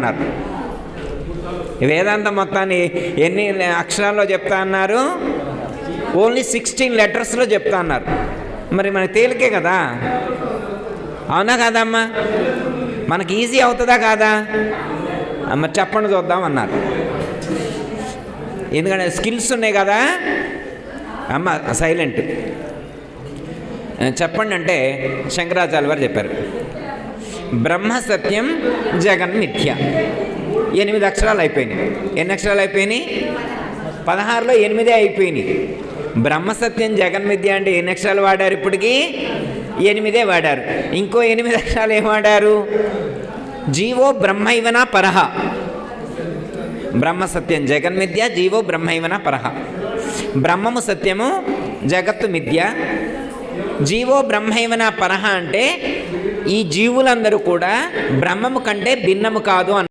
అన్నారు వేదాంతం మొత్తాన్ని ఎన్ని అక్షరాల్లో చెప్తా అన్నారు? ఓన్లీ సిక్స్టీన్ లెటర్స్లో చెప్తా అన్నారు. మరి మనకి తేలికే కదా? అవునా కాదమ్మా? మనకి ఈజీ అవుతుందా కాదా? అమ్మ చెప్పండి చూద్దాం అన్నారు. ఎందుకంటే స్కిల్స్ ఉన్నాయి కదా? అమ్మ సైలెంట్ చెప్పండి అంటే శంకరాచార్య వారు చెప్పారు. బ్రహ్మ సత్యం జగన్ మిథ్య. ఎనిమిది అక్షరాలు అయిపోయినాయి. ఎన్ని అక్షరాలు అయిపోయినాయి? పదహారులో ఎనిమిదే అయిపోయినాయి. బ్రహ్మసత్యం జగన్మిథ్య అంటే ఎన్ని అక్షరాలు వాడారు ఇప్పటికీ? ఎనిమిదే వాడారు. ఇంకో ఎనిమిది అక్షరాలు ఏం వాడారు? జీవో బ్రహ్మైవన పరహ బ్రహ్మసత్యం జగన్మిథ్య జీవో బ్రహ్మైవన పరహ బ్రహ్మము సత్యము జగత్తు మిథ్య. జీవో బ్రహ్మైవన పరహ అంటే ఈ జీవులందరూ కూడా బ్రహ్మము కంటే భిన్నము కాదు అన్న